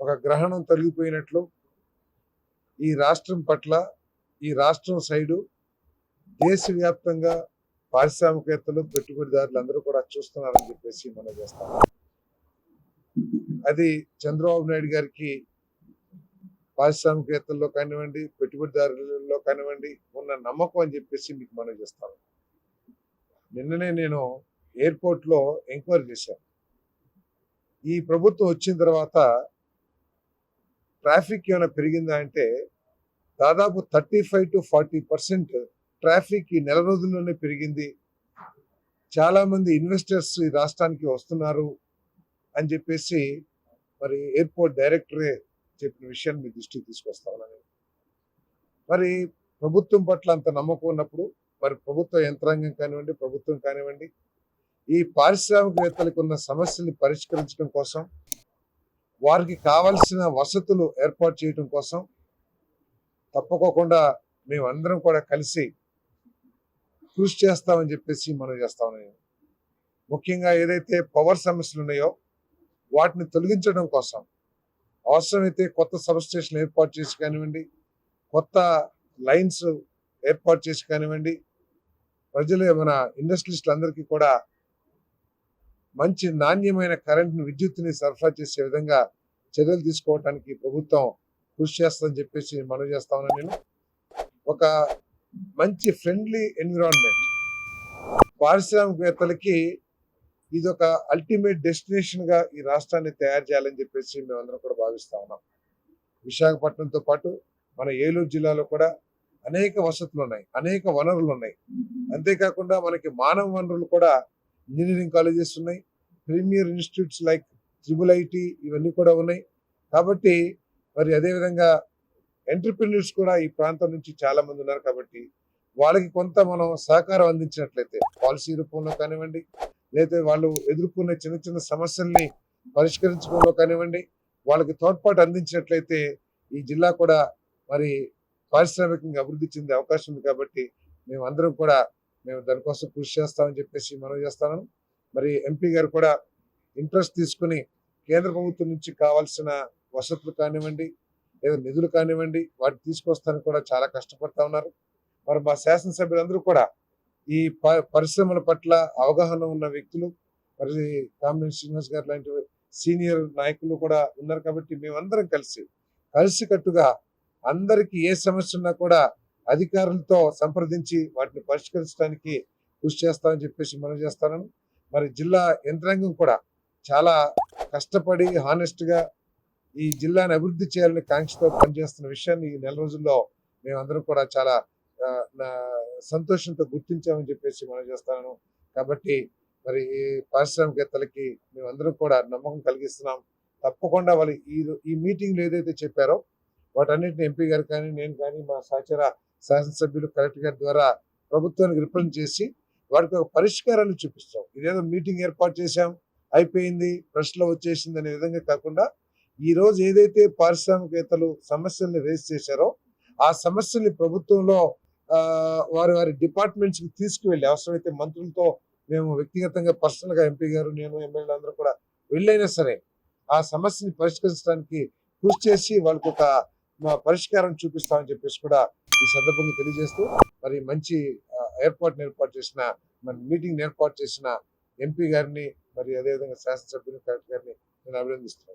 ఒక గ్రహణం తొలగిపోయినట్లు ఈ రాష్ట్రం పట్ల ఈ రాష్ట్రం సైడు దేశవ్యాప్తంగా పారిశ్రామికవేత్తలు పెట్టుబడిదారులు అందరూ కూడా చూస్తున్నారని చెప్పేసి మనం చేస్తాం. అది చంద్రబాబు నాయుడు గారికి పారిశ్రామికవేత్తల్లో కానివ్వండి పెట్టుబడిదారులలో కానివ్వండి ఉన్న నమ్మకం అని చెప్పేసి మీకు మనం చేస్తాను నిన్ననే నేను ఎయిర్పోర్ట్లో ఎంక్వైరీ చేశాను. ఈ ప్రభుత్వం వచ్చిన తర్వాత ట్రాఫిక్ ఏమైనా పెరిగిందా అంటే దాదాపు thirty five to forty percent traffic ఈ నెల రోజుల్లోనే పెరిగింది. చాలామంది ఇన్వెస్టర్స్ ఈ రాష్ట్రానికి వస్తున్నారు అని చెప్పేసి మరి ఎయిర్పోర్ట్ డైరెక్టరే చెప్పిన విషయాన్ని మీ దృష్టికి తీసుకొస్తామని మరి ప్రభుత్వం పట్ల అంత నమ్మకం ఉన్నప్పుడు మరి ప్రభుత్వ యంత్రాంగం కానివ్వండి ప్రభుత్వం కానివ్వండి ఈ పారిశ్రామికవేత్తలకు ఉన్న సమస్యల్ని పరిష్కరించడం కోసం వారికి కావలసిన వసతులు ఏర్పాటు చేయడం కోసం తప్పకోకుండా మేమందరం కూడా కలిసి కృషి చేస్తామని చెప్పేసి మనం చేస్తామని ముఖ్యంగా ఏదైతే పవర్ సమస్యలు ఉన్నాయో వాటిని తొలగించడం కోసం అవసరమైతే కొత్త సబ్ స్టేషన్ ఏర్పాటు చేసి కానివ్వండి కొత్త లైన్స్ ఏర్పాటు చేసి కానివ్వండి ప్రజలు మన ఇండస్ట్రియలిస్టులందరికీ కూడా మంచి నాణ్యమైన కరెంట్ని విద్యుత్ని సరఫరా చేసే విధంగా చర్యలు తీసుకోవడానికి ప్రభుత్వం కృషి చేస్తుందని చెప్పేసి మనవి చేస్తా నేను. ఒక మంచి ఫ్రెండ్లీ ఎన్విరాన్మెంట్. పారిశ్రామికవేత్తలకి ఇది ఒక అల్టిమేట్ డెస్టినేషన్గా ఈ రాష్ట్రాన్ని తయారు చేయాలని చెప్పేసి మేమందరం కూడా భావిస్తా ఉన్నాం. విశాఖపట్నంతో పాటు మన ఏలూరు జిల్లాలో కూడా అనేక వసతులు ఉన్నాయి అనేక వనరులు ఉన్నాయి అంతేకాకుండా మనకి మానవ వనరులు కూడా ఇంజనీరింగ్ కాలేజెస్ ఉన్నాయి. Premier institutes like triple IT ఇవన్నీ కూడా ఉన్నాయి. కాబట్టి మరి అదేవిధంగా ఎంటర్ప్రినర్స్ కూడా ఈ ప్రాంతం నుంచి చాలా మంది ఉన్నారు కాబట్టి వాళ్ళకి కొంత మనం సహకారం అందించినట్లయితే పాలసీ రూపంలో కానివ్వండి లేదా వాళ్ళు ఎదుర్కొనే చిన్న చిన్న సమస్యల్ని పరిష్కరించుకోవడం కానివ్వండి వాళ్ళకి తోడ్పాటు అందించినట్లయితే ఈ జిల్లా కూడా మరి పారిశ్రామికంగా అభివృద్ధి చెందే అవకాశం ఉంది కాబట్టి మేము అందరం కూడా మేము దానికోసం కృషి చేస్తామని చెప్పేసి మనం చేస్తాను. మరి ఎంపీ గారు కూడా ఇంట్రెస్ట్ తీసుకుని కేంద్ర ప్రభుత్వం నుంచి కావాల్సిన వసతులు కానివ్వండి లేదా నిధులు కానివ్వండి వాటిని తీసుకొస్తానికి కూడా చాలా కష్టపడతా ఉన్నారు. మరి మా శాసనసభ్యులందరూ కూడా ఈ ప- పరిశ్రమల పట్ల అవగాహన ఉన్న వ్యక్తులు మరి కామినేని శ్రీనివాస్ గారు లాంటి సీనియర్ నాయకులు కూడా ఉన్నారు కాబట్టి మేమందరం కలిసి కలిసికట్టుగా అందరికి ఏ సమస్య ఉన్నా కూడా అధికారులతో సంప్రదించి వాటిని పరిష్కరించడానికి కృషి చేస్తామని చెప్పేసి మనం చేస్తాను. మరి జిల్లా యంత్రాంగం కూడా చాలా కష్టపడి హానెస్ట్గా ఈ జిల్లాని అభివృద్ధి చేయాలని కాంక్షతో పనిచేస్తున్న విషయాన్ని ఈ నెల రోజుల్లో మేమందరం కూడా చాలా నా సంతోషంతో గుర్తించామని చెప్పేసి మనం చేస్తాను. కాబట్టి మరి ఈ పారిశ్రామికవేత్తలకి మేమందరం కూడా నమ్మకం కలిగిస్తున్నాం. తప్పకుండా వాళ్ళు ఈ ఈ మీటింగ్లు ఏదైతే చెప్పారో వాటన్నిటిని ఎంపీ గారు కానీ నేను కానీ మా సహచర శాసనసభ్యులు కలెక్టర్ గారి ద్వారా ప్రభుత్వానికి రిప్రజెంట్ చేసి వాటికి ఒక పరిష్కారాన్ని చూపిస్తాం. ఇదేదో మీటింగ్ ఏర్పాటు చేశాం అయిపోయింది ప్రశ్నలో వచ్చేసింది అనే విధంగా కాకుండా ఈ రోజు ఏదైతే పారిశ్రామికవేత్తలు సమస్యల్ని రేస్ చేశారో ఆ సమస్యల్ని ప్రభుత్వంలో ఆ, వారి వారి డిపార్ట్మెంట్స్కి తీసుకువెళ్ళి అవసరమైతే మంత్రులతో మేము వ్యక్తిగతంగా పర్సనల్గా ఎంపీ గారు నేను ఎమ్మెల్యేలు అందరూ కూడా వెళ్ళైనా సరే ఆ సమస్యని పరిష్కరించడానికి కృషి చేసి వాళ్ళకు ఒక పరిష్కారం చూపిస్తామని చెప్పేసి కూడా ఈ సందర్భంగా తెలియజేస్తూ మరి మంచి ఏర్పాటును ఏర్పాటు చేసిన మరి మీటింగ్ ఏర్పాటు చేసిన ఎంపీ గారిని మరి అదేవిధంగా శాసనసభ్యులు కలెక్టర్ గారిని నేను అభినందిస్తున్నాను.